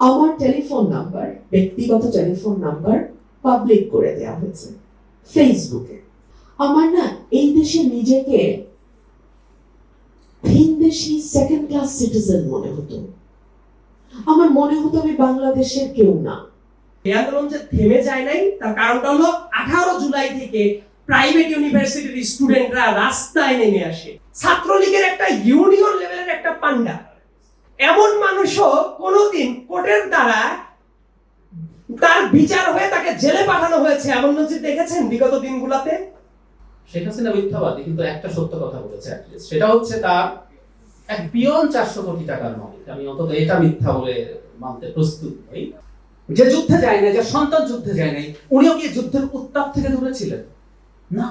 আমার telephone number ব্যক্তিগত telephone number public করে দেওয়া হয়েছে ফেসবুকে আমার না এই দেশে নিজেকে ভিনদেশি সেকেন্ড ক্লাস সিটিজেন মনে হতো। আমার মনে হতো আমি বাংলাদেশের কেউ না। এই আন্দোলন যে থেমে যায় নাই, তার কারণটা হলো আঠারো জুলাই থেকে প্রাইভেট ইউনিভার্সিটির স্টুডেন্টরা রাস্তায় নেমে আসে। ছাত্রলীগের একটা ইউনিয়ন লেভেলের একটা পান্ডা এমন মানুষও কোনোদিন কোর্টের দ্বারা তার বিচার হয়ে তাকে জেলে পাঠানো হয়েছে, এমন নজির দেখেছেন বিগত দিনগুলোতে? শেখ হাসিনা মিথ্যাবাদী, কিন্তু একটা সত্য কথা বলেছে সেটা হচ্ছে তার এক পিয়ন চারশো কোটি টাকার মালিক। আমি অন্তত এটা মিথ্যা বলে মানতে প্রস্তুত নই। যে যুদ্ধে যায় না যে সন্তান যুদ্ধে যায় নাই, উনিও কি যুদ্ধের উত্তাপ থেকে দূরে ছিলেন? না।